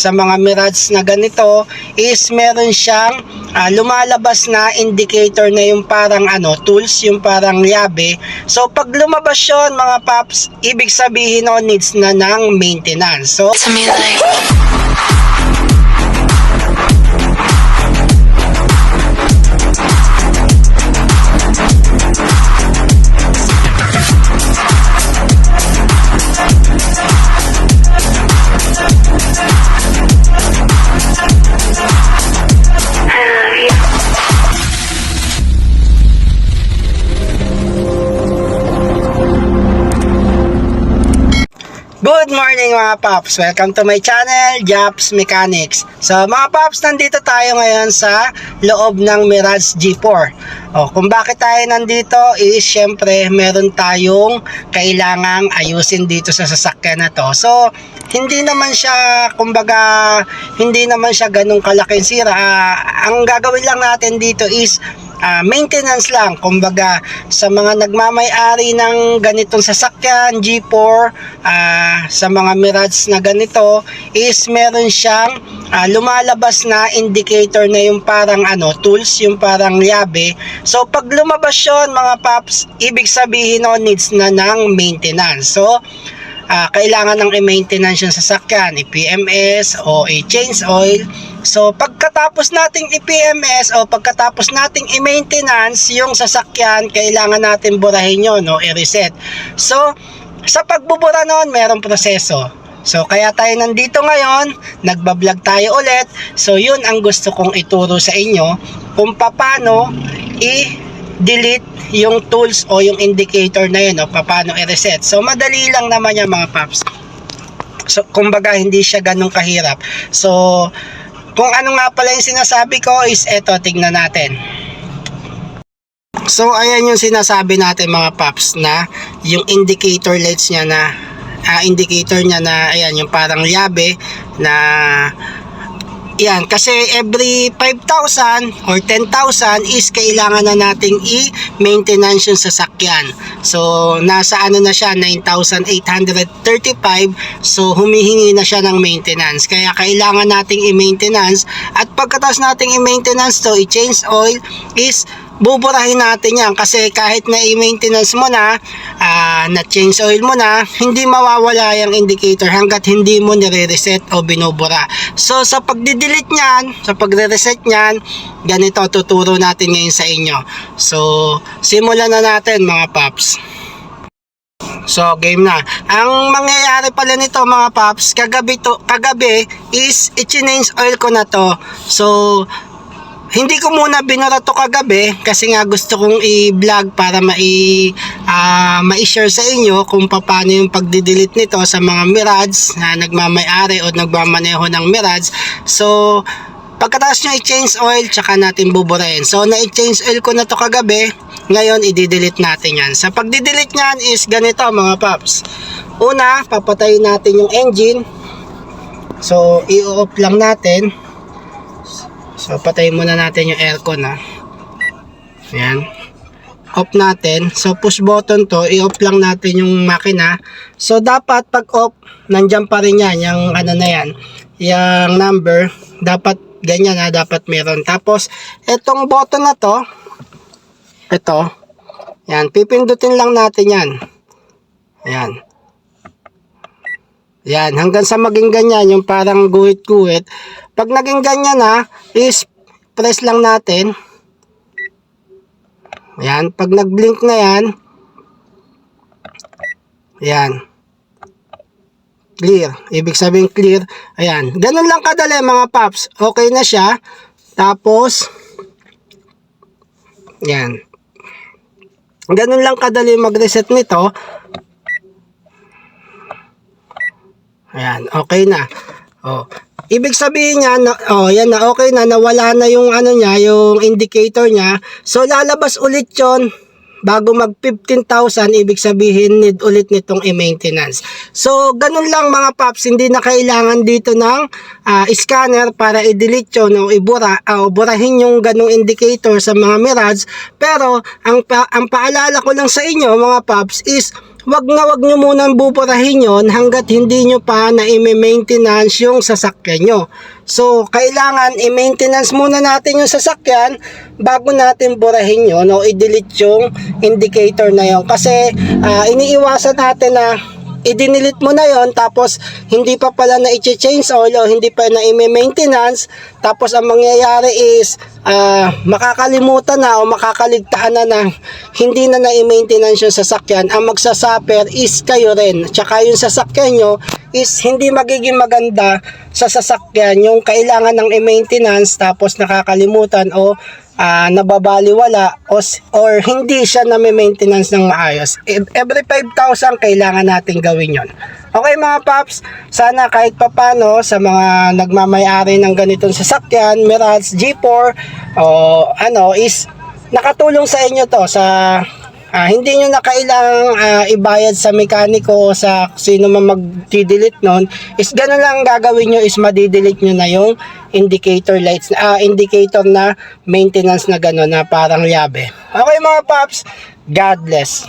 sa mga Mirage na ganito is meron siyang ah, lumalabas na indicator na yung parang ano tools yung parang yabe. So pag lumabas yun mga paps ibig sabihin no needs na ng maintenance. So Good morning mga paps! Welcome to my channel, Japs Mechanics. So mga paps, nandito tayo ngayon sa loob ng Mirage G4. O, kung bakit tayo nandito is syempre meron tayong kailangang ayusin dito sa sasakyan na to. So hindi naman siya, kumbaga, hindi naman siya ganun kalaking sira. Ah, ang gagawin lang natin dito is ah, maintenance lang kumbaga sa mga nagmamay-ari ng ganitong sasakyan G4 ah, sa mga Mirage na ganito is meron siyang ah, lumalabas na indicator na yung parang ano tools yung parang yabe so pag lumabas yun mga paps ibig sabihin no needs na ng maintenance so ah, kailangan ng i-maintenance yung sasakyan, i-PMS o i-change oil. So, pagkatapos nating i-PMS o pagkatapos nating i-maintenance yung sasakyan, kailangan natin burahin yun o i-reset. So, sa pagbubura nun, merong proseso. So, kaya tayo nandito ngayon, nagbablog tayo ulit. So, yun ang gusto kong ituro sa inyo kung paano i-delete yung tools o yung indicator na yun o paano i-reset. So, madali lang naman yan mga paps. So, kumbaga, hindi siya ganun kahirap. So, kung ano nga pala yung sinasabi ko is eto, tignan natin. So, ayan yung sinasabi natin mga paps na yung indicator lights niya na ah, indicator niya na ayan yung parang yabe na yan, kasi every 5,000 or 10,000 is kailangan na nating i-maintenance yung sasakyan. So, nasa ano na siya, 9,835. So, humihingi na siya ng maintenance. Kaya kailangan nating i-maintenance. At pagkatas nating i-maintenance to, i-change oil, is buburahin natin yan kasi kahit na i-maintenance mo na ah, na change oil mo na hindi mawawala yung indicator hanggat hindi mo nire-reset o binubura so sa pagdi-delete nyan sa pagre-reset nyan ganito tuturo natin ngayon sa inyo so simulan na natin mga paps So, game na. Ang mangyayari pala nito mga paps, kagabi to, kagabi is i-change oil ko na to. So, hindi ko muna binara to kagabi kasi nga gusto kong i-vlog para mai ah, mai-share sa inyo kung paano yung pagdi-delete nito sa mga Mirage na nagmamay-ari o nagmamaneho ng Mirage. So, pagkatapos nyo i-change oil, tsaka natin buburahin. So, na-change oil ko na to kagabi. Ngayon, i-delete natin yan. Sa pagdi-delete nyan is ganito mga paps. Una, papatayin natin yung engine. So, i-off lang natin. So, patayin muna natin yung aircon ha. Ayan. Off natin. So, push button to. I-off lang natin yung makina. So, dapat pag off, nandyan pa rin yan. Yung ano na yan. Yung number. Dapat ganyan ha. Dapat meron. Tapos, itong button na to. Ito. Yan. Pipindutin lang natin yan. Ayan. Yan, hanggang sa maging ganyan, yung parang guhit-guhit. Pag naging ganyan na, is press lang natin. Yan, pag nag-blink na yan, yan. Clear. Ibig sabihin clear. Ayan. Ganun lang kadali mga paps. Okay na siya. Tapos, yan. Ganun lang kadali mag-reset nito. Ayan, okay na. Oh. Ibig sabihin niya, na, oh, yan na, okay na, nawala na yung ano niya, yung indicator niya. So, lalabas ulit yon bago mag 15,000, ibig sabihin need ulit nitong i-maintenance. So, ganun lang mga paps, hindi na kailangan dito ng ah, scanner para i-delete yun o ibura, ah, o burahin yung ganung indicator sa mga Mirage. Pero, ang, pa, ang paalala ko lang sa inyo mga paps is, wag na wag nyo munang buburahin yon hanggat hindi nyo pa na i-maintenance yung sasakyan nyo. So, kailangan i-maintenance muna natin yung sasakyan bago natin burahin yun o i-delete yung indicator na yon. Kasi ah, iniiwasan natin na i-delete mo na yon tapos hindi pa pala na i-change oil o hindi pa na i-maintenance tapos ang mangyayari is ah, makakalimutan na o makakaligtaan na na hindi na na i-maintenance yung sasakyan. Ang magsasuffer is kayo rin. Tsaka yung sasakyan nyo is hindi magiging maganda sa sasakyan yung kailangan ng i-maintenance tapos nakakalimutan o ah, nababaliwala o, or hindi siya na maintenance ng maayos. E- Every 5,000 kailangan natin gawin yon. Okay mga paps, sana kahit papano sa mga nagmamayari ng ganitong sasakyan, Mirage G4 o ano is nakatulong sa inyo to sa Ah, hindi nyo na kailangang ah, ibayad sa mekaniko o sa sino man mag-delete nun. Is ganun lang ang gagawin nyo is madidelete nyo na yung indicator lights, ah, indicator na maintenance na gano'n na parang yabe. Okay mga paps, God bless.